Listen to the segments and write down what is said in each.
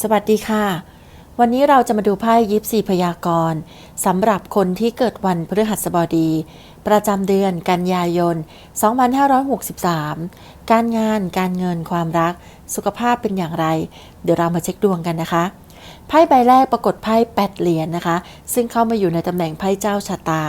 สวัสดีค่ะ วันนี้เราจะมาดูไพ่ยิปซีพยากรณ์สำหรับคนที่เกิดวันพฤหัสบดี ประจำเดือนกันยายน 2563 การงานการเงินความรัก สุขภาพเป็นอย่างไร เดี๋ยวเรามาเช็คดวงกันนะคะไพ่ใบแรกปรากฏไพ่แปดเหรียญนะคะ ซึ่งเข้ามาอยู่ในตำแหน่งไพ่เจ้าชะตา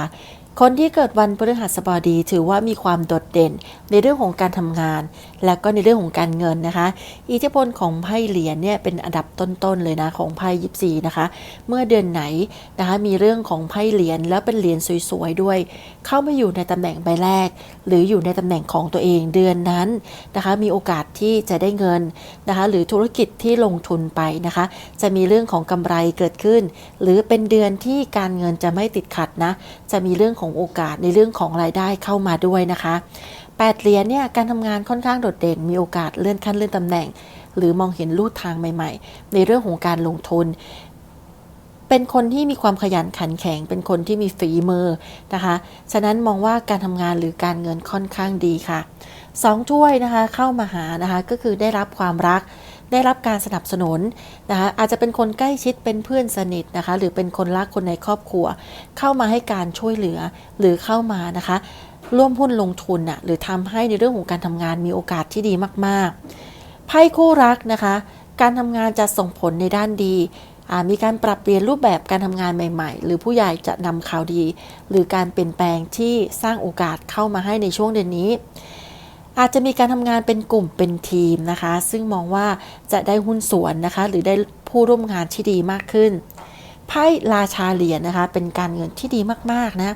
คนที่เกิดวันพฤหัสบดีถือว่ามีความโดดเด่นในเรื่องของการทำงาน และก็ในเรื่องของการเงินนะคะ อิทธิพลของไพ่เหรียญเนี่ยเป็นอันดับต้นๆเลยนะของไพ่ยิปซีนะคะ เมื่อเดือนไหนนะคะมีเรื่องของไพ่เหรียญแล้วเป็นเหรียญสวยๆด้วย เข้ามาอยู่ในตำแหน่งใบแรก หรืออยู่ในตำแหน่งของตัวเองเดือนนั้นนะคะ มีโอกาสที่จะได้เงินนะคะ หรือธุรกิจที่ลงทุนไปนะคะ จะมีเรื่องของกำไรเกิดขึ้น หรือเป็นเดือนที่การเงินจะไม่ติดขัดนะจะมีเรื่องของโอกาสในเรื่องของรายได้เข้ามาด้วยนะคะแปดเหรียญเนี่ยการทำงานค่อนข้างโดดเด่นมีโอกาสเลื่อนขั้นเลื่อนตำแหน่ง หรือมองเห็นลู่ทางใหม่ ๆ ในเรื่องของการลงทุน เป็นคนที่มีความขยันขันแข็ง เป็นคนที่มีฝีมือนะคะ ฉะนั้นมองว่าการทำงานหรือการเงินค่อนข้างดีค่ะสองถ้วยนะคะเข้ามาหานะคะก็คือได้รับความรัก ได้รับการสนับสนุนนะคะอาจจะเป็นคนใกล้ชิดเป็นเพื่อนสนิทนะคะ หรือเป็นคนรักคนในครอบครัว เข้ามาให้การช่วยเหลือหรือเข้ามานะคะ ร่วมหุ้นลงทุนน่ะหรือทำให้ในเรื่องของการทำงานมีโอกาสที่ดีมากๆไพ่คู่รักนะคะ การทำงานจะส่งผลในด้านดีมีการปรับเปลี่ยนรูปแบบการทำงานใหม่ ๆ หรือผู้ใหญ่จะนำข่าวดี หรือการเปลี่ยนแปลงที่สร้างโอกาสเข้ามาให้ในช่วงเดือนนี้ อาจจะมีการทำงานเป็นกลุ่มเป็นทีมนะคะ ซึ่งมองว่าจะได้หุ้นส่วนนะคะ หรือได้ผู้ร่วมงานที่ดีมากขึ้น ไพ่ราชาเหรียญนะคะ เป็นการเงินที่ดีมากๆนะ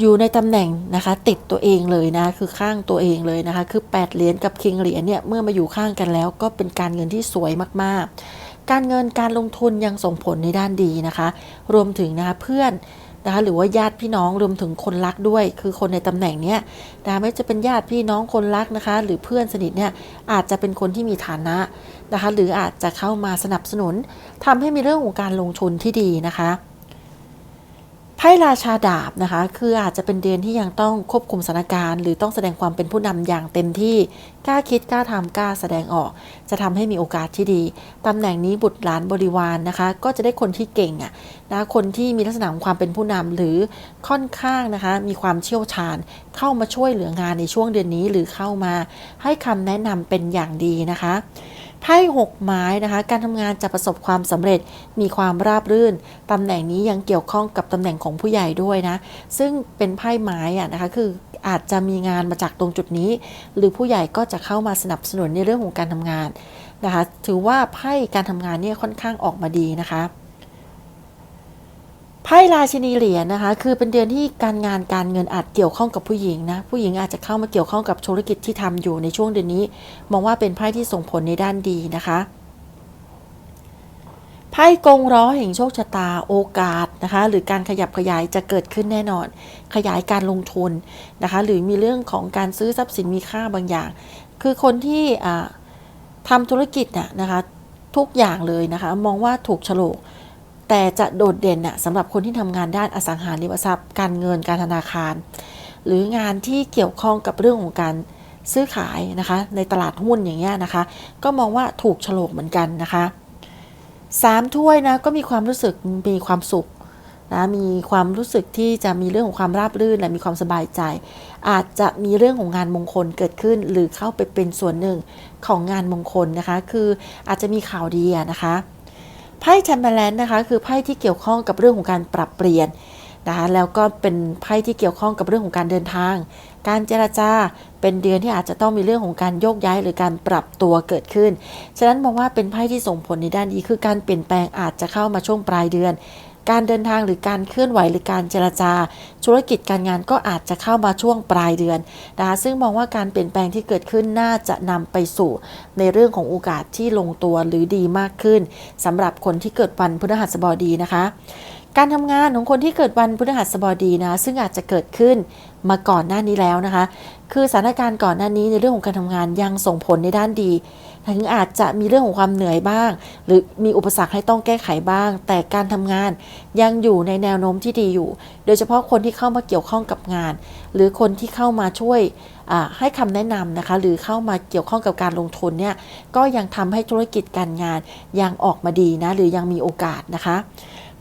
อยู่ในตำแหน่งนะคะ ติดตัวเองเลยนะ คือข้างตัวเองเลยนะคะ คือ8เหรียญกับคิงเหรียญเนี่ย เมื่อมาอยู่ข้างกันแล้ว ก็เป็นการเงินที่สวยมากๆ การเงินการลงทุนยังส่งผลในด้านดีนะคะ รวมถึงนะคะเพื่อน นะคะหรือว่าญาติพี่น้องรวมถึงคนรักด้วย คือคนในตำแหน่งเนี้ยนะคะไม่ว่าจะเป็นญาติพี่น้องคนรักนะคะ หรือเพื่อนสนิทเนี่ยอาจจะเป็นคนที่มีฐานะนะคะ หรืออาจจะเข้ามาสนับสนุนทำให้มีเรื่องของการลงทุนที่ดีนะคะ ไพ่ราชาดาบนะคะ คืออาจจะเป็นเดือนที่ยังต้องควบคุมสถานการณ์ หรือต้องแสดงความเป็นผู้นำอย่างเต็มที่กล้าคิดกล้าทำกล้าแสดงออก จะทำให้มีโอกาสที่ดีตำแหน่งนี้บุตรหลานบริวารนนะคะ ก็จะได้คนที่เก่งอะนะคนที่มีลักษณะของความเป็นผู้นำหรือค่อนข้างนะคะ มีความเชี่ยวชาญ เข้ามาช่วยเหลืองานในช่วงเดือนนี้ หรือเข้ามาให้คำแนะนำเป็นอย่างดีนะคะ ไพ่หกไม้นะคะ การทำงานจะประสบความสำเร็จมีความราบรื่นตำแหน่งนี้ยังเกี่ยวข้องกับตำแหน่งของผู้ใหญ่ด้วยนะ ซึ่งเป็นไพ่ไม้อะนะคะคืออาจจะมีงานมาจากตรงจุดนี้ หรือผู้ใหญ่ก็จะเข้ามาสนับสนุนในเรื่องของการทำงานนะคะ ถือว่าไพ่การทำงานเนี่ยค่อนข้างออกมาดีนะคะ ไพ่ราชินีเหรียญนะคะ คือเป็นเดือนที่การงานการเงินอาจเกี่ยวข้องกับผู้หญิงนะผู้หญิงอาจจะเข้ามาเกี่ยวข้องกับธุรกิจที่ทำอยู่ในช่วงเดือนนี้ มองว่าเป็นไพ่ที่ส่งผลในด้านดีนะคะไพ่กงล้อแห่งโชคชะตาโอกาสนะคะ หรือการขยับขยายจะเกิดขึ้นแน่นอน ขยายการลงทุนนะคะ หรือมีเรื่องของการซื้อทรัพย์สินมีค่าบางอย่าง คือคนที่อ่าทำธุรกิจน่ะนะคะ ทุกอย่างเลยนะคะ มองว่าถูกฉลก แต่จะโดดเด่นน่ะสำหรับคนที่ทำงานด้านอสังหาริมทรัพย์ การเงินการธนาคาร หรืองานที่เกี่ยวข้องกับเรื่องของการซื้อขายนะคะ ในตลาดหุ้นอย่างเงี้ยนะคะ ก็มองว่าถูกฉลกเหมือนกันนะคะสามถ้วยนะก็มีความรู้สึกมีความสุขนะมีความรู้สึกที่จะมีเรื่องของความราบรื่นและมีความสบายใจ อาจจะมีเรื่องของงานมงคลเกิดขึ้น หรือเข้าไปเป็นส่วนหนึ่งของงานมงคลนะคะ คืออาจจะมีข่าวดีอะนะคะ ไพ่แชมเบอร์แลนนะคะคือไพ่ที่เกี่ยวข้องกับเรื่องของการปรับเปลี่ยนนะคะแล้วก็เป็นไพ่ที่เกี่ยวข้องกับเรื่องของการเดินทาง การเจรจาเป็นเดือนที่อาจจะต้องมีเรื่องของการโยกย้ายหรือการปรับตัวเกิดขึ้น ฉะนั้นมองว่าเป็นไพ่ที่ส่งผลในด้านดีคือการเปลี่ยนแปลงอาจจะเข้ามาช่วงปลายเดือน การเดินทางหรือการเคลื่อนไหวหรือการเจรจา ธุรกิจการงานก็อาจจะเข้ามาช่วงปลายเดือนนะคะซึ่งมองว่าการเปลี่ยนแปลงที่เกิดขึ้นน่าจะนำไปสู่ ในเรื่องของโอกาสที่ลงตัวหรือดีมากขึ้นสำหรับคนที่เกิดวันพฤหัสบดีนะคะการทำงานของคนที่เกิดวันพฤหัสบดีนะซึ่งอาจจะเกิดขึ้นมาก่อนหน้านี้แล้วนะคะ คือสถานการณ์ก่อนหน้านี้ในเรื่องของการทำงานยังส่งผลในด้านดี ถึงอาจจะมีเรื่องของความเหนื่อยบ้าง หรือมีอุปสรรคให้ต้องแก้ไขบ้าง แต่การทำงานยังอยู่ในแนวโน้มที่ดีอยู่ โดยเฉพาะคนที่เข้ามาเกี่ยวข้องกับงาน หรือคนที่เข้ามาช่วยให้คำแนะนำนะคะ หรือเข้ามาเกี่ยวข้องกับการลงทุนเนี่ยก็ยังทำให้ธุรกิจการงานยังออกมาดีนะหรือยังมีโอกาสนะคะ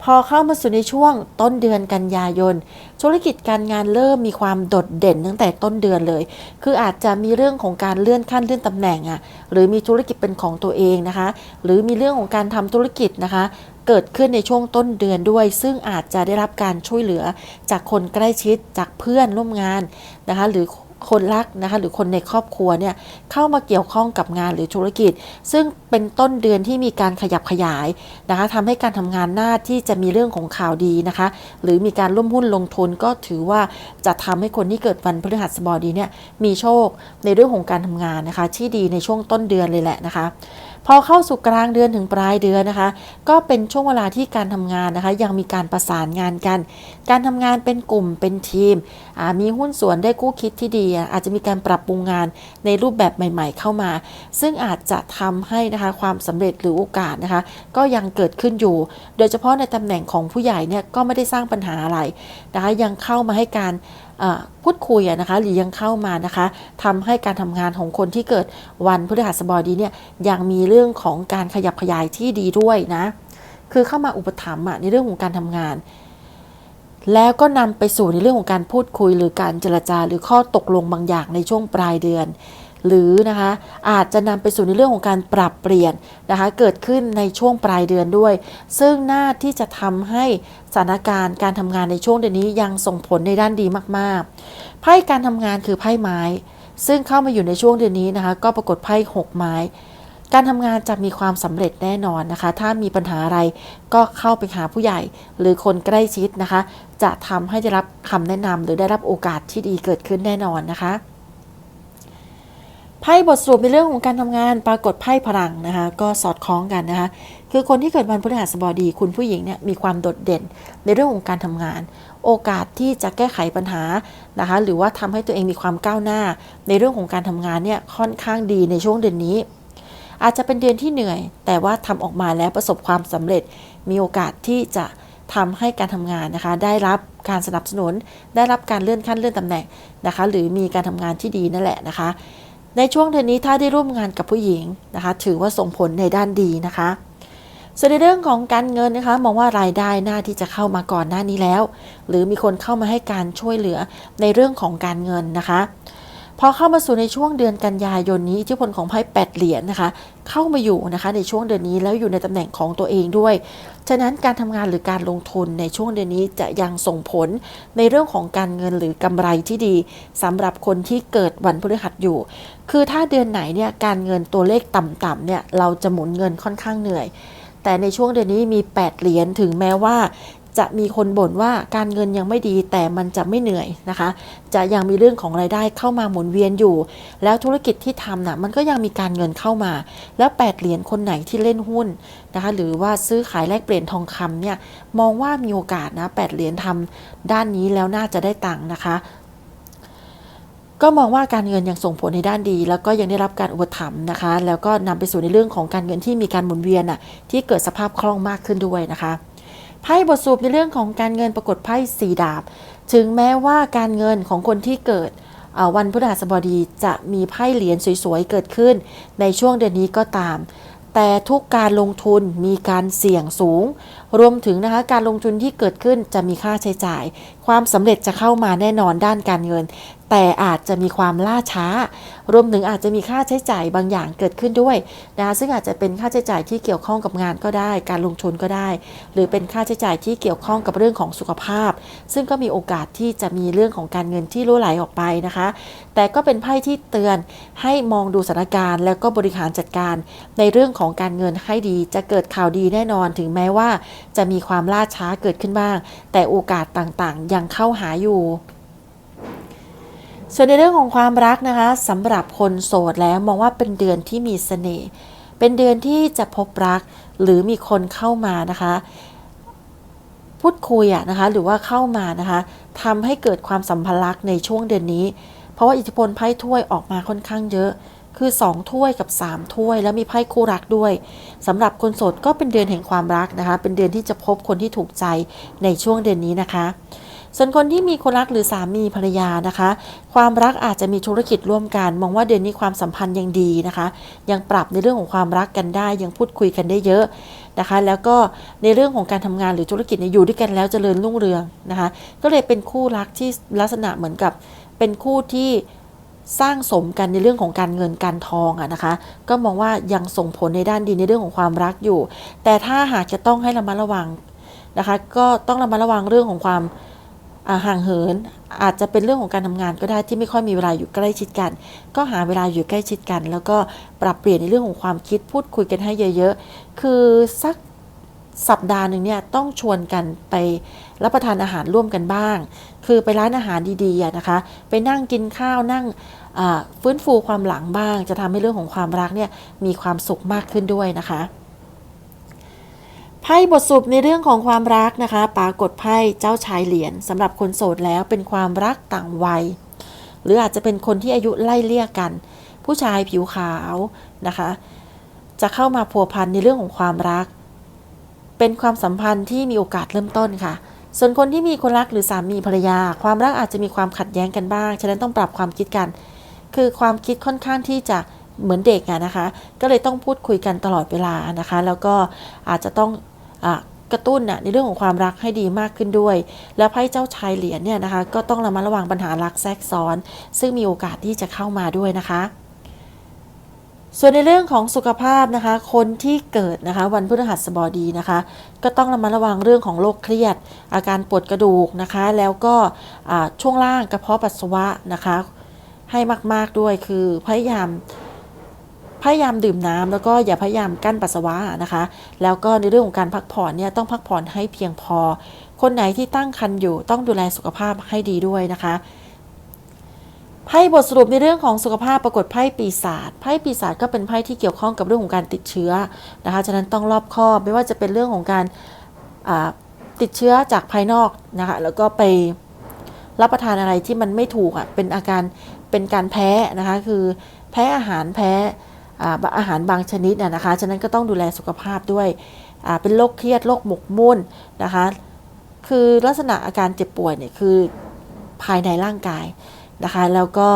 พอเข้ามาสู่ในช่วงต้นเดือนกันยายน ธุรกิจการงานเริ่มมีความโดดเด่นตั้งแต่ต้นเดือนเลย คืออาจจะมีเรื่องของการเลื่อนขั้นเลื่อนตำแหน่งอะ่ะหรือมีธุรกิจเป็นของตัวเองนะคะ หรือมีเรื่องของการทำธุรกิจนะคะเกิดขึ้นในช่วงต้นเดือนด้วย ซึ่งอาจจะได้รับการช่วยเหลือจากคนใกล้ชิดจากเพื่อนร่วมงานนะคะ หรือ คนรักนะคะหรือคนในครอบครัวเนี่ยเข้ามาเกี่ยวข้องกับงานหรือธุรกิจ ซึ่งเป็นต้นเดือนที่มีการขยับขยายนะคะทำให้การทำงานหน้าที่จะมีเรื่องของข่าวดีนะคะ หรือมีการร่วมหุ้นลงทุนก็ถือว่าจะทำให้คนที่เกิดวันพฤหัสบดีเนี่ยมีโชคในเรื่องของการทำงานนะคะ ที่ดีในช่วงต้นเดือนเลยแหละนะคะ พอเข้าสู่กลางเดือนถึงปลายเดือนนะคะ ก็เป็นช่วงเวลาที่การทำงานนะคะ ยังมีการประสานงานกัน การทำงานเป็นกลุ่มเป็นทีมมีหุ้นส่วนได้กู้คิดที่ดี อาจจะมีการปรับปรุงงานในรูปแบบใหม่ ๆ เข้ามา ซึ่งอาจจะทำให้นะคะความสำเร็จหรือโอกาสนะคะ ก็ยังเกิดขึ้นอยู่ โดยเฉพาะในตำแหน่งของผู้ใหญ่เนี่ยก็ไม่ได้สร้างปัญหาอะไรนะคะยังเข้ามาให้การ พูดคุยนะคะหรือยังเข้ามานะคะทำให้การทำงานของคนที่เกิดวันพฤหัสบดีเนี่ยยังมีเรื่องของการขยับขยายที่ดีด้วยนะคือเข้ามาอุปถัมภ์ในเรื่องของการทำงาน แล้วก็นำไปสู่ในเรื่องของการพูดคุยหรือการเจรจาหรือข้อตกลงบางอย่างในช่วงปลายเดือน หรือนะคะอาจจะนำไปสู่ในเรื่องของการปรับเปลี่ยนนะคะเกิดขึ้นในช่วงปลายเดือนด้วย ซึ่งน่าที่จะทำให้สถานการณ์การทำงานในช่วงเดือนนี้ยังส่งผลในด้านดีมากๆ ไพ่การทำงานคือไพ่ไม้ ซึ่งเข้ามาอยู่ในช่วงเดือนนี้นะคะก็ปรากฏไพ่หกไม้การทำงานจะมีความสำเร็จแน่นอนนะคะ ถ้ามีปัญหาอะไรก็เข้าไปหาผู้ใหญ่ หรือคนใกล้ชิดนะคะ จะทำให้ได้รับคำแนะนำหรือได้รับโอกาสที่ดีเกิดขึ้นแน่นอนนะคะ ไพ่บทสรุปในเรื่องของการทำงานปรากฏไพ่พลังนะคะก็สอดคล้องกันนะคะคือคนที่เกิดวันพฤหัสบดี คุณผู้หญิงเนี่ยมีความโดดเด่นในเรื่องของการทำงาน โอกาสที่จะแก้ไขปัญหานะคะหรือว่าทำให้ตัวเองมีความก้าวหน้า ในเรื่องของการทำงานเนี่ยค่อนข้างดีในช่วงเดือนนี้ อาจจะเป็นเดือนที่เหนื่อย แต่ว่าทำออกมาแล้วประสบความสำเร็จ มีโอกาสที่จะทำให้การทำงานนะคะ ได้รับการสนับสนุน ได้รับการเลื่อนขั้นเลื่อนตำแหน่งนะคะ หรือมีการทำงานที่ดีนั่นแหละนะคะ ในช่วงเดือนนี้ถ้าได้ร่วมงานกับผู้หญิงนะคะ ถือว่าส่งผลในด้านดีนะคะส่วนในเรื่องของการเงินนะคะมองว่ารายได้หน่าที่จะเข้ามาก่อนหน้านี้แล้ว หรือมีคนเข้ามาให้การช่วยเหลือในเรื่องของการเงินนะคะพอเข้ามาสู่ในช่วงเดือนกันยายนนี้อิทธิพลของไพ่แปดเหรียญนนะคะ เข้ามาอยู่นะคะในช่วงเดือนนี้แล้วอยู่ในตำแหน่งของตัวเองด้วย ฉะนั้นการทำงานหรือการลงทุนในช่วงเดือนนี้จะยังส่งผลในเรื่องของการเงินหรือกำไรที่ดีสำหรับคนที่เกิดวันพฤหัสอยู่ คือถ้าเดือนไหนเนี่ยการเงินตัวเลขต่ำๆเนี่ยเราจะหมุนเงินค่อนข้างเหนื่อย แต่ในช่วงเดือนนี้มี 8 เหรียญถึงแม้ว่า จะมีคนบ่นว่าการเงินยังไม่ดีแต่มันจะไม่เหนื่อยนะคะ จะยังมีเรื่องของรายได้เข้ามาหมุนเวียนอยู่ แล้วธุรกิจที่ทำนะ่ะมันก็ยังมีการเงินเข้ามา แล้วแปดเหรียญคนไหนที่เล่นหุ้นนะคะ หรือว่าซื้อขายแลกเปลี่ยนทองคำเนี่ยมองว่ามีโอกาสนะแปดเหรียญทำด้านนี้แล้วน่าจะได้ตังค์นะคะ ก็มองว่าการเงินยังส่งผลในด้านดี แล้วก็ยังได้รับการอุปถัมภ์นะคะ แล้วก็นำไปสู่ในเรื่องของการเงินที่มีการหมุนเวียนอะที่เกิดสภาพคล่องมากขึ้นด้วยนะคะไพ่บทสรุปในเรื่องของการเงินปรากฏไพ่สีดาบ ถึงแม้ว่าการเงินของคนที่เกิดวันพฤหัสบดีจะมีไพ่เหรียญสวยๆ เกิดขึ้น ในช่วงเดือนนี้ก็ตาม แต่ทุกการลงทุนมีการเสี่ยงสูง รวมถึงนะคะการลงทุนที่เกิดขึ้นจะมีค่าใช้จ่าย ความสำเร็จจะเข้ามาแน่นอนด้านการเงิน แต่อาจจะมีความล่าช้า รวมถึงอาจจะมีค่าใช้จ่ายบางอย่างเกิดขึ้นด้วยนะซึ่งอาจจะเป็นค่าใช้จ่ายที่เกี่ยวข้องกับงานก็ได้ การลงทุนก็ได้ หรือเป็นค่าใช้จ่ายที่เกี่ยวข้องกับเรื่องของสุขภาพ ซึ่งก็มีโอกาสที่จะมีเรื่องของการเงินที่รั่วไหลออกไปนะคะ แต่ก็เป็นไพ่ที่เตือนให้มองดูสถานการณ์ แล้วก็บริหารจัดการ ในเรื่องของการเงินให้ดี จะเกิดข่าวดีแน่นอน ถึงแม้ว่า จะมีความล่าช้าเกิดขึ้นบ้าง แต่โอกาสต่างๆยังเข้าหาอยู่ ส่วนในเรื่องของความรักนะคะสำหรับคนโสดแล้วมองว่าเป็นเดือนที่มีสเสน่ห์เป็นเดือนที่จะพบรักหรือมีคนเข้ามานะคะ พูดคุยอะนะคะหรือว่าเข้ามานะคะทำให้เกิดความสัมพันธ์รักในช่วงเดือนนี้ เพราะว่าอิทธิพลไพ่ถ้วยออกมาค่อนข้างเยอะคือ 2 ถ้วยกับ 3 ถ้วย แล้วมีไพ่คู่รักด้วยสำหรับคนโสดก็เป็นเดือนแห่งความรักนะคะ เป็นเดือนที่จะพบคนที่ถูกใจในช่วงเดือนนี้นะคะ ส่วนคนที่มีคนรักหรือสามีภรรยานะคะ ความรักอาจจะมีธุรกิจร่วมกัน มองว่าเดือนนี้ความสัมพันธ์ยังดีนะคะ ยังปรับในเรื่องของความรักกันได้ ยังพูดคุยกันได้เยอะนะคะ แล้วก็ในเรื่องของการทำงานหรือธุรกิจอยู่ด้วยกันแล้วเจริญรุ่งเรืองนะคะ ก็เลยเป็นคู่รักที่ลักษณะเหมือนกับเป็นคู่ที่สร้างสมกันในเรื่องของการเงินการทองอะนะคะ ก็มองว่ายังส่งผลในด้านดีในเรื่องของความรักอยู่ แต่ถ้าหากจะต้องให้ระมัดระวังนะคะ ก็ต้องระมัดระวังเรื่องของความ ห่างเหิน อาจจะเป็นเรื่องของการทำงานก็ได้ที่ไม่ค่อยมีเวลาอยู่ใกล้ชิดกัน ก็หาเวลาอยู่ใกล้ชิดกัน แล้วก็ปรับเปลี่ยนในเรื่องของความคิดพูดคุยกันให้เยอะ ๆ คือสักสัปดาห์หนึ่งเนี่ยต้องชวนกันไปรับประทานอาหารร่วมกันบ้าง คือไปร้านอาหารดีๆนะคะ ไปนั่งกินข้าวนั่งฟื้นฟูความหลังบ้าง จะทำให้เรื่องของความรักเนี่ยมีความสุขมากขึ้นด้วยนะคะ ไพ่บทสรุปในเรื่องของความรักนะคะปรากฏไพ่เจ้าชายเหรียญสำหรับคนโสดแล้วเป็นความรักต่างวัย หรืออาจจะเป็นคนที่อายุไล่เลี่ยกัน ผู้ชายผิวขาวนะคะ จะเข้ามาพัวพันในเรื่องของความรัก เป็นความสัมพันธ์ที่มีโอกาสเริ่มต้นค่ะ ส่วนคนที่มีคนรักหรือสามีภรรยา ความรักอาจจะมีความขัดแย้งกันบ้าง ฉะนั้นต้องปรับความคิดกัน คือความคิดค่อนข้างที่จะเหมือนเด็กอะนะคะ ก็เลยต้องพูดคุยกันตลอดเวลานะคะ แล้วก็อาจจะต้อง กระตุ้นน่ะในเรื่องของความรักให้ดีมากขึ้นด้วย แล้วไพ่เจ้าชายเหรียญเนี่ยนะคะ ก็ต้องระมัดระวังปัญหารักแทรกซ้อน ซึ่งมีโอกาสที่จะเข้ามาด้วยนะคะ ส่วนในเรื่องของสุขภาพนะคะ คนที่เกิดนะคะ วันพฤหัสบดีนะคะ ก็ต้องระมัดระวังเรื่องของโรคเครียด อาการปวดกระดูกนะคะ แล้วก็ช่วงล่างกระเพาะปัสสาวะนะคะ ให้มากๆด้วยคือพยายาม พยายามดื่มน้ำแล้วก็อย่าพยายามกั้นปัสสาวะนะคะ แล้วก็ในเรื่องของการพักผ่อนเนี่ยต้องพักผ่อนให้เพียงพอ คนไหนที่ตั้งครรภ์อยู่ต้องดูแลสุขภาพให้ดีด้วยนะคะไพ่บทสรุปในเรื่องของสุขภาพปรากฏไพ่ปีศาจไพ่ปีศาจก็เป็นไพ่ที่เกี่ยวข้องกับเรื่องของการติดเชื้อนะคะฉะนั้นต้องรอบคอบไม่ว่าจะเป็นเรื่องของการติดเชื้อจากภายนอกนะคะแล้วก็ไปรับประทานอะไรที่มันไม่ถูกอะเป็นอาการเป็นการแพ้นะคะคือแพ้อาหารแพ้ อาหารบางชนิดนะนะคะ ฉะนั้นก็ต้องดูแลสุขภาพด้วย เป็นโรคเครียดโรคหมกมุ่นนะคะ คือลักษณะอาการเจ็บป่วยเนี่ยคือภายในร่างกายนะคะ แล้วก็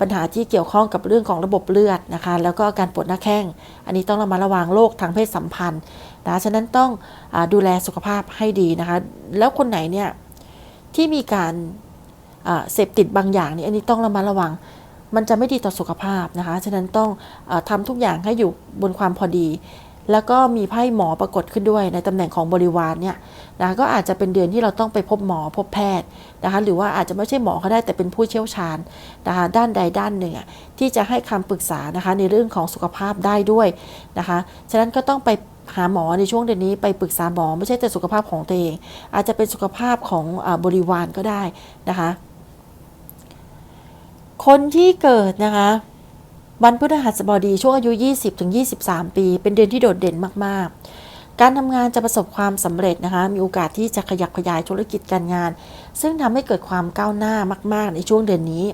ปัญหาที่เกี่ยวข้องกับเรื่องของระบบเลือดนะคะ แล้วก็อาการปวดหน้าแข้ง อันนี้ต้องระมัดระวังโรคทางเพศสัมพันธ์นะ ฉะนั้นต้องอดูแลสุขภาพให้ดีนะคะ แล้วคนไหนเนี่ยที่มีการเสพติดบางอย่างเนี่ยอันนี้ต้องระมัดระวัง มันจะไม่ดีต่อสุขภาพนะคะ ฉะนั้นต้องออทำทุกอย่างให้อยู่บนความพอดี แล้วก็มีไพ่หมอปรากฏขึ้นด้วยในตำแหน่งของบริวารเนี่ยนะก็อาจจะเป็นเดือนที่เราต้องไปพบหมอพบแพทย์นะคะ หรือว่าอาจจะไม่ใช่หมอก็ได้แต่เป็นผู้เชี่ยวชาญนะคะด้านใดด้านหนึ่งที่จะให้คำปรึกษานะคะในเรื่องของสุขภาพได้ด้วยนะคะ ฉะนั้นก็ต้องไปหาหมอในช่วงเดือนนี้ไปปรึกษาหมอไม่ใช่แต่สุขภาพของตัวเอง อาจจะเป็นสุขภาพของอบริวารก็ได้นะคะ คนที่เกิดนะคะวันพฤหัสบดีช่วงอายุ 20-23 ปี เป็นเดือนที่โดดเด่นมาก ๆ การทำงานจะประสบความสำเร็จนะคะ มีโอกาสที่จะขยับขยายธุรกิจการงาน ซึ่งทำให้เกิดความก้าวหน้ามาก ๆ ในช่วงเดือนนี้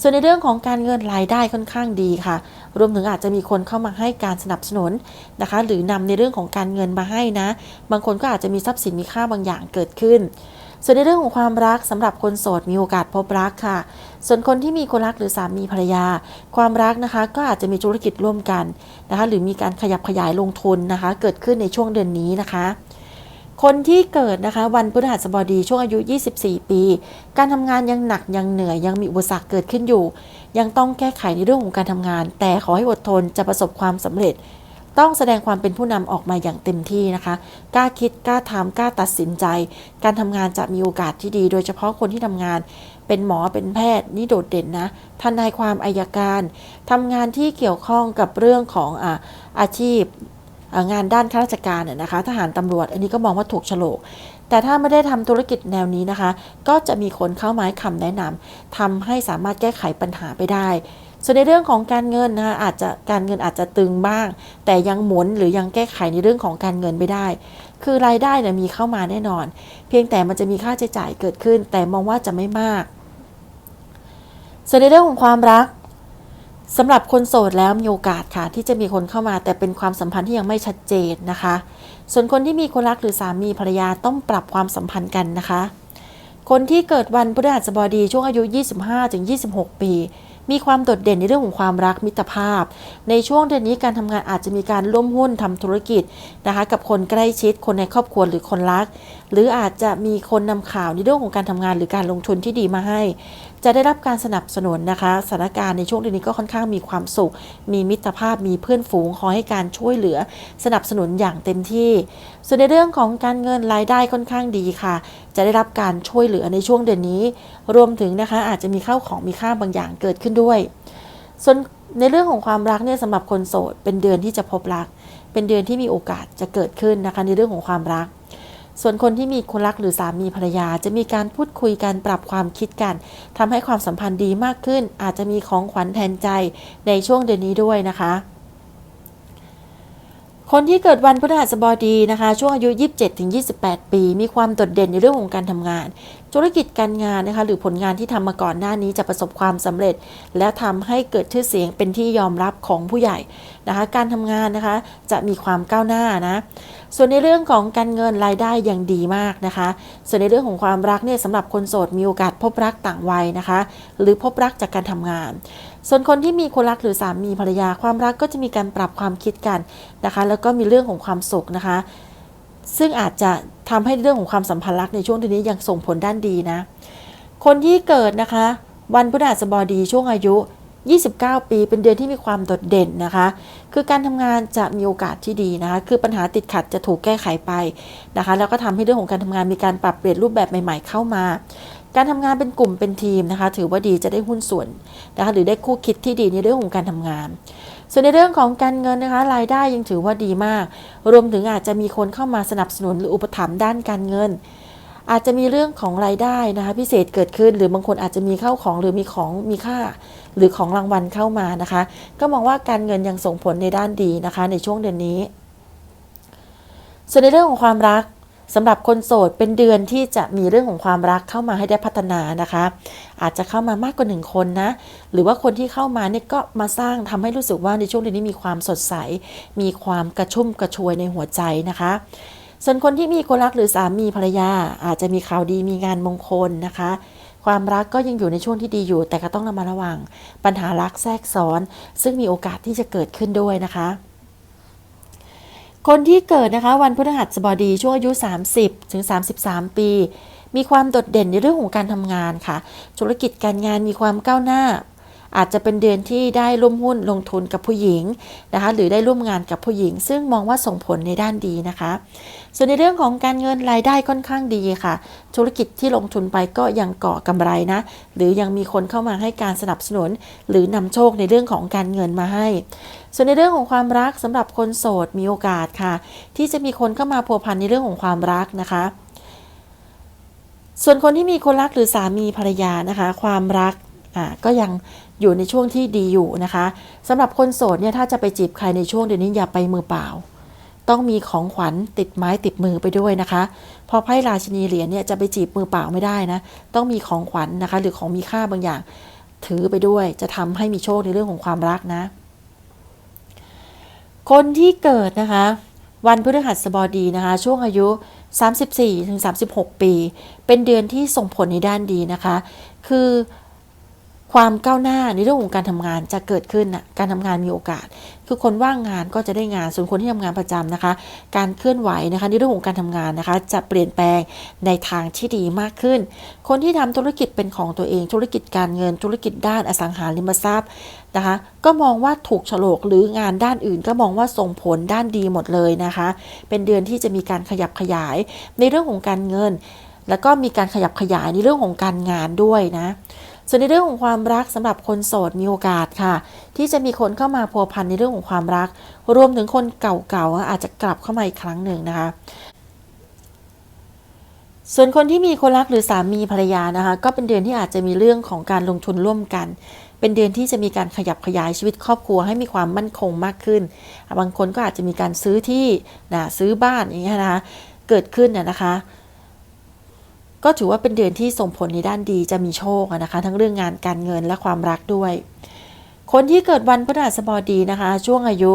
ส่วนในเรื่องของการเงินรายได้ค่อนข้างดีค่ะ รวมถึงอาจจะมีคนเข้ามาให้การสนับสนุนนะคะ หรือนำในเรื่องของการเงินมาให้นะ บางคนก็อาจจะมีทรัพย์สินมีค่าบางอย่างเกิดขึ้น ส่วนในเรื่องของความรักสำหรับคนโสดมีโอกาสพบรักค่ะ ส่วนคนที่มีคนรักหรือสามีภรรยา ความรักนะคะก็อาจจะมีธุรกิจร่วมกันนะคะ หรือมีการขยับขยายลงทุนนะคะ เกิดขึ้นในช่วงเดือนนี้นะคะคนที่เกิดนะคะวันพฤหัสบดีช่วงอายุ 24 ปี การทำงานยังหนักยังเหนื่อยยังมีอุปสรรคเกิดขึ้นอยู่ ยังต้องแก้ไขในเรื่องของการทำงาน แต่ขอให้อดทนจะประสบความสำเร็จ ต้องแสดงความเป็นผู้นำออกมาอย่างเต็มที่นะคะ กล้าคิดกล้าทำกล้าตัดสินใจ การทำงานจะมีโอกาสที่ดี โดยเฉพาะคนที่ทำงาน เป็นหมอเป็นแพทย์นี่โดดเด่นนะทนายความอายการทำงานที่เกี่ยวข้องกับเรื่องของอาอาชีพางานด้านข้าราชการน่ยนะคะทหารตำรวจอันนี้ก็มองว่าถูกโฉลก แต่ถ้าไม่ได้ทำธุรกิจแนวนี้นะคะ ก็จะมีคนเข้ามาให้คำแนะนำทำให้สามารถแก้ไขปัญหาไปได้ ส่วนในเรื่องของการเงินนะคะอาจจะการเงินอาจจะตึงบ้าง แต่ยังหมุนหรือยังแก้ไขในเรื่องของการเงินไม่ได้ คือรายได้เนี่ยมีเข้ามาแน่นอน เพียงแต่มันจะมีค่าใช้จ่ายเกิดขึ้น แต่มองว่าจะไม่มาก ส่วนในเรื่องของความรักสำหรับคนโสดแล้วมีโอกาสค่ะ ที่จะมีคนเข้ามาแต่เป็นความสัมพันธ์ที่ยังไม่ชัดเจนนะคะ ส่วนคนที่มีคนรักหรือสามีภรรยาต้องปรับความสัมพันธ์กันนะคะ คนที่เกิดวันพฤหัสบดีช่วงอายุ 25-26 ปี มีความโดดเด่นในเรื่องของความรักมิตรภาพ ในช่วงเดือนนี้การทำงานอาจจะมีการร่วมหุ้นทำธุรกิจนะคะกับคนใกล้ชิดคนในครอบครัวหรือคนรัก หรืออาจจะมีคนนำข่าวในเรื่องของการทำงานหรือการลงทุนที่ดีมาให้ จะได้รับการสนับสนุนนะคะสถานการณ์ในช่วงเดือนนี้ก็ค่อนข้างมีความสุข มีมิตรภาพมีเพื่อนฝูงคอยให้การช่วยเหลือ สนับสนุนอย่างเต็มที่ ส่วนในเรื่องของการเงินรายได้ค่อนข้างดีค่ะ จะได้รับการช่วยเหลือในช่วงเดือนนี้ รวมถึงนะคะอาจจะมีข้าวของมีค่าบางอย่างเกิดขึ้นด้วย ส่วนในเรื่องของความรักเนี่ยสำหรับคนโสดเป็นเดือนที่จะพบรัก เป็นเดือนที่มีโอกาสจะเกิดขึ้นนะคะในเรื่องของความรัก ส่วนคนที่มีคนรักหรือสามีภรรยา จะมีการพูดคุยกันปรับความคิดกันทำให้ความสัมพันธ์ดีมากขึ้น อาจจะมีของขวัญแทนใจในช่วงเดือนนี้ด้วยนะคะคนที่เกิดวันพฤหัสบดีนะคะ ช่วงอายุ 27-28 ปี มีความโดดเด่นในเรื่องของการทำงาน ธุรกิจการงานนะคะ หรือผลงานที่ทำมาก่อนหน้านี้จะประสบความสำเร็จ และทำให้เกิดชื่อเสียงเป็นที่ยอมรับของผู้ใหญ่นะคะ การทำงานนะคะจะมีความก้าวหน้านะ ส่วนในเรื่องของการเงินรายได้ยังดีมากนะคะ ส่วนในเรื่องของความรักเนี่ยสำหรับคนโสดมีโอกาสพบรักต่างวัยนะคะ หรือพบรักจากการทำงาน ส่วนคนที่มีคนรักหรือสามีภรรยาความรักก็จะมีการปรับความคิดกันนะคะ แล้วก็มีเรื่องของความสุขนะคะ ซึ่งอาจจะทำให้เรื่องของความสัมพันธ์รักในช่วงเดือนนี้ยังส่งผลด้านดีนะ คนที่เกิดนะคะ วันพฤหัสบดีช่วงอายุ 29 ปีเป็นเดือนที่มีความโดดเด่นนะคะ คือการทำงานจะมีโอกาสที่ดีนะคะ คือปัญหาติดขัดจะถูกแก้ไขไปนะคะ แล้วก็ทำให้เรื่องของการทำงานมีการปรับเปลี่ยนรูปแบบใหม่ๆ เข้ามา การทำงานเป็นกลุ่มเป็นทีมนะคะ ถือว่าดีจะได้หุ้นส่วนนะคะ หรือได้คู่คิดที่ดีในเรื่องของการทำงานส่วนในเรื่องของการเงินนะคะ รายได้ยังถือว่าดีมาก รวมถึงอาจจะมีคนเข้ามาสนับสนุนหรืออุปถัมภ์ด้านการเงิน อาจจะมีเรื่องของรายได้นะคะ พิเศษเกิดขึ้น หรือบางคนอาจจะมีเข้าของหรือมีของมีค่า หรือของรางวัลเข้ามานะคะ ก็มองว่าการเงินยังส่งผลในด้านดีนะคะ ในช่วงเดือนนี้ ส่วนในเรื่องของความรักสำหรับคนโสดเป็นเดือนที่จะมีเรื่องของความรักเข้ามาให้ได้พัฒนานะคะ อาจจะเข้ามามากกว่าหนึ่งคนนะ หรือว่าคนที่เข้ามาเนี่ยก็มาสร้างทำให้รู้สึกว่าในช่วงเดือนนี้มีความสดใส มีความกระชุ่มกระชวยในหัวใจนะคะ ส่วนคนที่มีคนรักหรือสามีภรรยา อาจจะมีข่าวดีมีงานมงคลนะคะ ความรักก็ยังอยู่ในช่วงที่ดีอยู่ แต่ก็ต้องระมัดระวัง ปัญหารักแทรกซ้อน ซึ่งมีโอกาสที่จะเกิดขึ้นด้วยนะคะ คนที่เกิดนะคะ วันพฤหัสบดีช่วงอายุ 30 ถึง 33 ปี มีความโดดเด่นในเรื่องของการทำงานค่ะ ธุรกิจการงานมีความก้าวหน้า อาจจะเป็นเดือนที่ได้ร่วมหุ้นลงทุนกับผู้หญิงนะคะหรือได้ร่วมงานกับผู้หญิง ซึ่งมองว่าส่งผลในด้านดีนะคะ ส่วนในเรื่องของการเงินรายได้ค่อนข้างดีค่ะ ธุรกิจที่ลงทุนไปก็ยังเกาะกำไรนะ หรือยังมีคนเข้ามาให้การสนับสนุน หรือนำโชคในเรื่องของการเงินมาให้ ส่วนในเรื่องของความรักสำหรับคนโสดมีโอกาสค่ะ ที่จะมีคนเข้ามาพัวพันในเรื่องของความรักนะคะส่วนคนที่มีคนรักหรือสามีภรรยานะคะ ความรักอ่าก็ยัง อยู่ในช่วงที่ดีอยู่นะคะสำหรับคนโสดเนี่ยถ้าจะไปจีบใครในช่วงเดือนนี้อย่าไปมือเปล่า ต้องมีของขวัญติดไม้ติดมือไปด้วยนะคะ พอไพ่ราชินีเหรียญเนี่ยจะไปจีบมือเปล่าไม่ได้นะ ต้องมีของขวัญนะคะ หรือของมีค่าบางอย่าง ถือไปด้วย จะทำให้มีโชคในเรื่องของความรักนะ คนที่เกิดนะคะ วันพฤหัสบดีนะคะ ช่วงอายุ 34ถึง36 ปี เป็นเดือนที่ส่งผลในด้านดีนะคะ คือ ความก้าวหน้าในเรื่องของการทำงานจะเกิดขึ้นนะการทำงานมีโอกาส คือคนว่างงานก็จะได้งาน ส่วนคนที่ทำงานประจำนะคะ การเคลื่อนไหวนะคะในเรื่องของการทำงานนะคะ จะเปลี่ยนแปลงในทางที่ดีมากขึ้น คนที่ทำธุรกิจเป็นของตัวเอง ธุรกิจการเงิน ธุรกิจด้านอสังหาริมทรัพย์นะคะ ก็มองว่าถูกฉลกหรืองานด้านอื่น ก็มองว่าส่งผลด้านดีหมดเลยนะคะ เป็นเดือนที่จะมีการขยับขยายในเรื่องของการเงิน แล้วก็มีการขยับขยายในเรื่องของการงานด้วยนะ ส่วนในเรื่องของความรักสำหรับคนโสดมีโอกาสค่ะ ที่จะมีคนเข้ามาพัวพันในเรื่องของความรัก รวมถึงคนเก่าๆอาจจะกลับเข้ามาอีกครั้งหนึ่งนะคะ ส่วนคนที่มีคนรักหรือสามีภรรยานะคะ ก็เป็นเดือนที่อาจจะมีเรื่องของการลงทุนร่วมกัน เป็นเดือนที่จะมีการขยับขยายชีวิตครอบครัวให้มีความมั่นคงมากขึ้น บางคนก็อาจจะมีการซื้อที่นะซื้อบ้านอย่างเงี้ยนะคะเกิดขึ้นนะนะคะ ก็ถือว่าเป็นเดือนที่ส่งผลในด้านดีจะมีโชคนะคะ ทั้งเรื่องงานการเงินและความรักด้วย คนที่เกิดวันพฤหัสบดีนะคะ ช่วงอายุ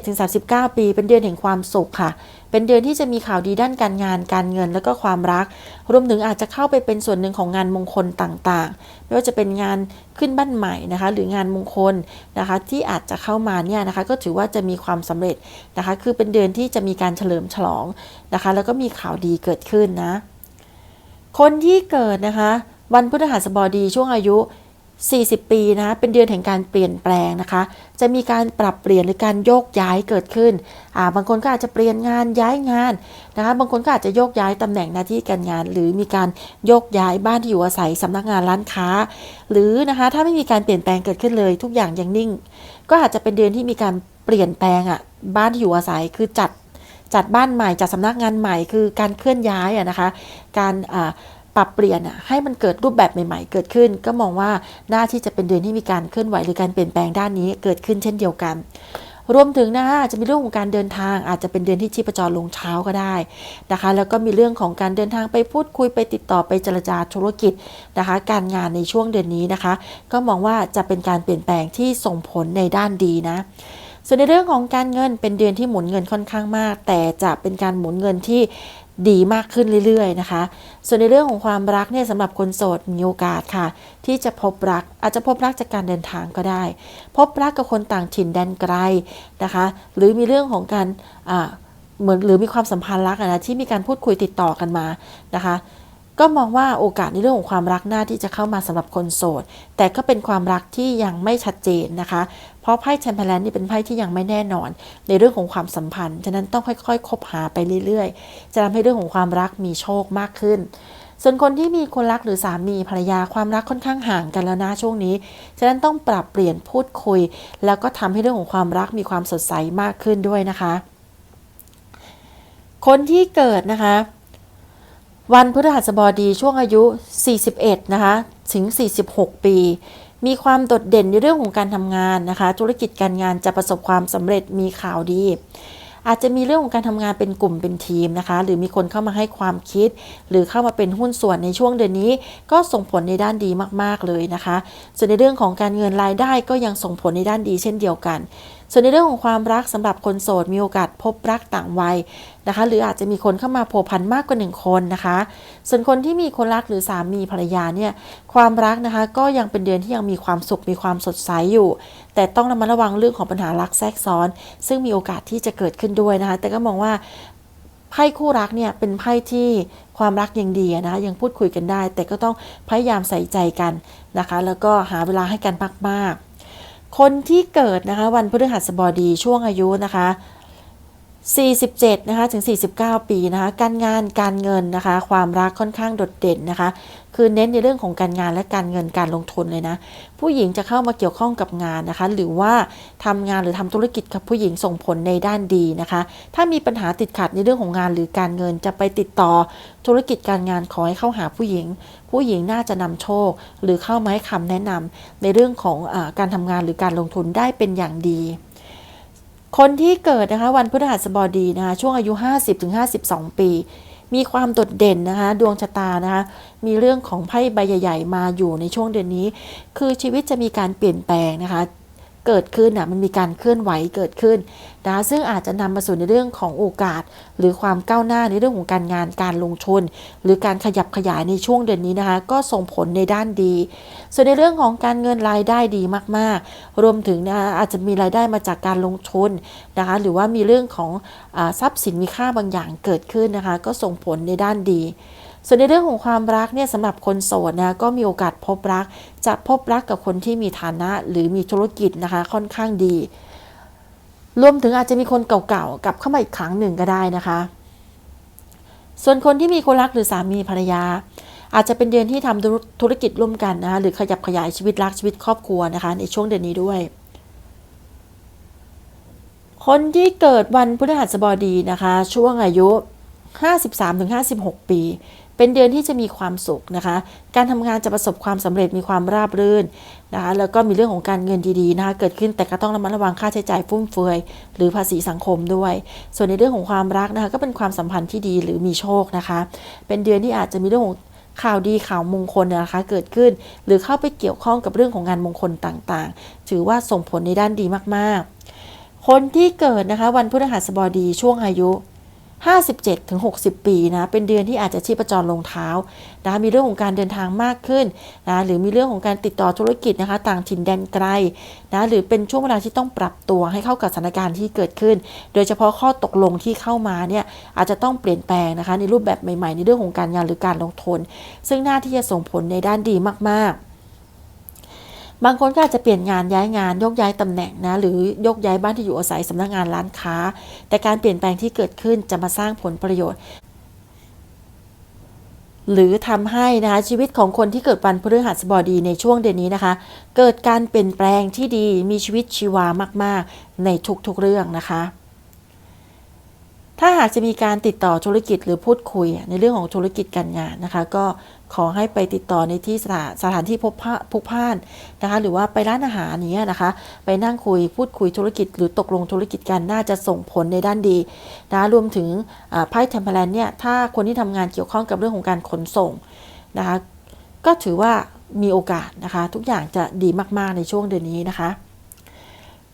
37-39 ปี เป็นเดือนแห่งความสุขค่ะ เป็นเดือนที่จะมีข่าวดีด้านการงาน การเงิน แล้วก็ความรัก รวมถึงอาจจะเข้าไปเป็นส่วนหนึ่งของงานมงคลต่างๆ ไม่ว่าจะเป็นงานขึ้นบ้านใหม่นะคะ หรืองานมงคลนะคะ ที่อาจจะเข้ามาเนี่ยนะคะ ก็ถือว่าจะมีความสำเร็จนะคะ คือเป็นเดือนที่จะมีการเฉลิมฉลองนะคะ แล้วก็มีข่าวดีเกิดขึ้นนะ คนที่เกิดนะคะ วันพฤหัสบดีช่วงอายุ 40 ปีนะเป็นเดือนแห่งการเปลี่ยนแปลงนะคะ จะมีการปรับเปลี่ยนหรือการโยกย้ายเกิดขึ้นอ่าบางคนก็อาจจะเปลี่ยนงานย้ายงานนะคะบางคนก็อาจจะโยกย้ายตำแหน่งหน้าที่การงาน หรือมีการโยกย้ายบ้านที่อยู่อาศัยสำนักงานร้านค้า หรือนะคะถ้าไม่มีการเปลี่ยนแปลงเกิดขึ้นเลย ทุกอย่างยังนิ่ง ก็อาจจะเป็นเดือนที่มีการเปลี่ยนแปลงอะบ้านที่อยู่อาศัยคือจัดจัดบ้านใหม่จัดสำนักงานใหม่คือการเคลื่อนย้ายอะนะคะ การอ่า ปรับเปลี่ยนอะให้มันเกิดรูปแบบใหม่ๆ เกิดขึ้น ก็มองว่าน่าที่จะเป็นเดือนที่มีการเคลื่อนไหวหรือการเปลี่ยนแปลงด้านนี้เกิดขึ้นเช่นเดียวกัน รวมถึงนะคะอาจจะมีเรื่องของการเดินทางอาจจะเป็นเดือนที่ชีพจรลงเช้าก็ได้นะคะ แล้วก็มีเรื่องของการเดินทางไปพูดคุยไปติดต่อไปเจรจาธุรกิจนะคะ การงานในช่วงเดือนนี้นะคะ ก็มองว่าจะเป็นการเปลี่ยนแปลงที่ส่งผลในด้านดีนะส่วนในเรื่องของการเงินเป็นเดือนที่หมุนเงินค่อนข้างมาก แต่จะเป็นการหมุนเงินที่ ดีมากขึ้นเรื่อยๆนะคะ ส่วนในเรื่องของความรักเนี่ยสำหรับคนโสดมีโอกาสค่ะ ที่จะพบรักอาจจะพบรักจากการเดินทางก็ได้ พบรักกับคนต่างถิ่นแดนไกลนะคะ หรือมีเรื่องของการเหมือนหรือมีความสัมพันธ์รักนะที่มีการพูดคุยติดต่อกันมานะคะ ก็มองว่าโอกาสในเรื่องของความรักหน้าที่จะเข้ามาสำหรับคนโสด แต่ก็เป็นความรักที่ยังไม่ชัดเจนนะคะ เพราะไพ่แชมเปญนี่เป็นไพ่ที่ยังไม่แน่นอน ในเรื่องของความสัมพันธ์ ฉะนั้นต้องค่อยๆ คบหาไปเรื่อยๆ จะทำให้เรื่องของความรักมีโชคมากขึ้น ส่วนคนที่มีคนรักหรือสามีภรรยาความรักค่อนข้างห่างกันแล้วนะช่วงนี้ ฉะนั้นต้องปรับเปลี่ยนพูดคุย แล้วก็ทำให้เรื่องของความรักมีความสดใสมากขึ้นด้วยนะคะ คนที่เกิดนะคะ วันพฤหัสบดีช่วงอายุ 41 นะคะ ถึง 46 ปี มีความโดดเด่นในเรื่องของการทำงานนะคะ ธุรกิจการงานจะประสบความสำเร็จมีข่าวดี อาจจะมีเรื่องของการทำงานเป็นกลุ่มเป็นทีมนะคะ หรือมีคนเข้ามาให้ความคิด หรือเข้ามาเป็นหุ้นส่วนในช่วงเดือนนี้ ก็ส่งผลในด้านดีมากๆเลยนะคะ ส่วนในเรื่องของการเงินรายได้ก็ยังส่งผลในด้านดีเช่นเดียวกัน ส่วนในเรื่องของความรักสำหรับคนโสดมีโอกาสพบรักต่างวัยนะคะ หรืออาจจะมีคนเข้ามาโผพันมากกว่าหนึ่งคนนะคะ ส่วนคนที่มีคนรักหรือสามีภรรยาเนี่ยความรักนะคะก็ยังเป็นเดือนที่ยังมีความสุขมีความสดใสอยู่ แต่ต้องระมัดระวังเรื่องของปัญหารักแทรกซ้อน ซึ่งมีโอกาสที่จะเกิดขึ้นด้วยนะคะ แต่ก็มองว่าไพ่คู่รักเนี่ยเป็นไพ่ที่ความรักยังดีนะคะยังพูดคุยกันได้ แต่ก็ต้องพยายามใส่ใจกันนะคะ แล้วก็หาเวลาให้กันมากๆ คนที่เกิดนะคะวันพฤหัสบดีช่วงอายุนะคะ 47นะคะถึง 49 ปีนะคะการงานการเงินนะคะ ความรักค่อนข้างโดดเด่นนะคะ คือเน้นในเรื่องของการงานและการเงินการลงทุนเลยนะ ผู้หญิงจะเข้ามาเกี่ยวข้องกับงานนะคะ หรือว่าทำงานหรือทำธุรกิจกับผู้หญิงส่งผลในด้านดีนะคะ ถ้ามีปัญหาติดขัดในเรื่องของงานหรือการเงินจะไปติดต่อธุรกิจการงานขอให้เข้าหาผู้หญิง ผู้หญิงน่าจะนำโชค หรือเข้ามาให้คำแนะนำในเรื่องของอการทำงานหรือการลงทุนได้เป็นอย่างดี คนที่เกิดนะคะวันพฤหัสบดีนะคะช่วงอายุ 50-52 ปี มีความโดดเด่นนะคะดวงชะตานะคะมีเรื่องของไพ่ใบใหญ่ ๆ มาอยู่ในช่วงเดือนนี้ คือชีวิตจะมีการเปลี่ยนแปลงนะคะ เกิดขึ้นอะมันมีการเคลื่อนไหวเกิดขึ้นนะซึ่งอาจจะนำมาสู่ในเรื่องของโอกาส หรือความก้าวหน้าในเรื่องของการงานการลงทุน หรือการขยับขยายในช่วงเดือนนี้นะคะ ก็ส่งผลในด้านดี ส่วนในเรื่องของการเงินรายได้ดีมาก ๆ รวมถึงนะคะอาจจะมีรายได้มาจากการลงทุนนะคะหรือว่ามีเรื่องของอทรัพย์สินมีค่าบางอย่างเกิดขึ้นนะคะ ก็ส่งผลในด้านดี ส่วนในเรื่องของความรักเนี่ยสำหรับคนโสดนะก็มีโอกาสพบรัก จะพบรักกับคนที่มีฐานะหรือมีธุรกิจนะคะค่อนข้างดี รวมถึงอาจจะมีคนเก่าๆกลับเข้ามาอีกครั้งหนึ่งก็ได้นะคะ ส่วนคนที่มีคนรักหรือสามีภรรยา อาจจะเป็นเดือนที่ทำธุรกิจร่วมกันนะคะหรือขยับขยายชีวิตรักชีวิตครอบครัวนะคะในช่วงเดือนนี้ด้วยคนที่เกิดวันพฤหัสบดีนะคะ ช่วงอายุ 53-56 ปี เป็นเดือนที่จะมีความสุขนะคะ การทำงานจะประสบความสำเร็จมีความราบรื่นนะคะ แล้วก็มีเรื่องของการเงินดีๆนะคะเกิดขึ้นแต่ก็ต้องระมัดระวังค่าใช้จ่ายฟุ่มเฟือย หรือภาษีสังคมด้วย ส่วนในเรื่องของความรักนะคะก็เป็นความสัมพันธ์ที่ดีหรือมีโชคนะคะ เป็นเดือนที่อาจจะมีเรื่องของข่าวดีข่าวมงคลนะคะเกิดขึ้น หรือเข้าไปเกี่ยวข้องกับเรื่องของงานมงคลต่างๆ ถือว่าส่งผลในด้านดีมากๆ คนที่เกิดนะคะวันพฤหัสบดีช่วงอายุ 57ถึง60 ปีนะ เป็นเดือนที่อาจจะชีพจรลงเท้านะ มีเรื่องของการเดินทางมากขึ้นนะ หรือมีเรื่องของการติดต่อธุรกิจนะคะ ต่างถิ่นแดนไกลนะ หรือเป็นช่วงเวลาที่ต้องปรับตัวให้เข้ากับสถานการณ์ที่เกิดขึ้น โดยเฉพาะข้อตกลงที่เข้ามาเนี่ยอาจจะต้องเปลี่ยนแปลงนะคะในรูปแบบใหม่ๆ ในเรื่องของการงานหรือการลงทุน ซึ่งหน้าที่จะส่งผลในด้านดีมากๆ บางคนก็อาจจะเปลี่ยนงานย้ายงานยกย้ายตำแหน่งนะหรือยกย้ายบ้านที่อยู่อาศัยสำนักงานร้านค้า แต่การเปลี่ยนแปลงที่เกิดขึ้นจะมาสร้างผลประโยชน์หรือทำให้นะคะชีวิตของคนที่เกิดวันพฤหัสบดีในช่วงเดือนนี้นะคะ เกิดการเปลี่ยนแปลงที่ดีมีชีวิตชีวามาก ๆ ในทุกๆเรื่องนะคะ ถ้าหากจะมีการติดต่อธุรกิจหรือพูดคุยในเรื่องของธุรกิจการงานนะคะ ก็ ขอให้ไปติดต่อในที่สถานสถานที่พบพพกพ่านนะคะหรือว่าไปร้านอาหารนี้นะคะ ไปนั่งคุยพูดคุยธุรกิจ หรือตกลงธุรกิจกันน่าจะส่งผลในด้านดีนะรวมถึงไพ่เทมเพลนเนี่ยถ้าคนที่ทำงานเกี่ยวข้องกับเรื่องของการขนส่งนะคะก็ถือว่ามีโอกาสนะคะ ทุกอย่างจะดีมากๆในช่วงเดือนนี้นะคะ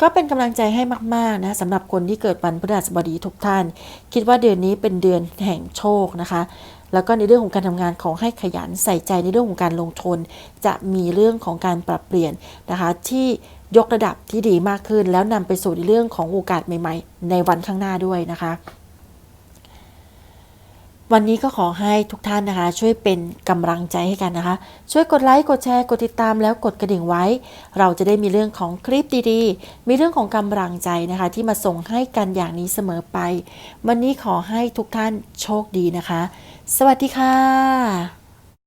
ก็เป็นกำลังใจให้มากๆนะสำหรับคนที่เกิดวันพฤหัสบดีทุกท่าน คิดว่าเดือนนี้เป็นเดือนแห่งโชคนะคะ แล้วก็ในเรื่องของการทำงานขอให้ขยันใส่ใจในเรื่องของการลงทุน จะมีเรื่องของการปรับเปลี่ยนนะคะที่ยกระดับที่ดีมากขึ้น แล้วนำไปสู่ในเรื่องของโอกาสใหม่ ๆ ในวันข้างหน้าด้วยนะคะ วันนี้ก็ขอให้ทุกท่านนะคะ ช่วยเป็นกำลังใจให้กันนะคะ ช่วยกดไลค์กดแชร์กดติดตามแล้วกดกระดิ่งไว้ เราจะได้มีเรื่องของคลิปดีๆ มีเรื่องของกำลังใจนะคะ ที่มาส่งให้กันอย่างนี้เสมอไป วันนี้ขอให้ทุกท่านโชคดีนะคะ สวัสดีค่ะ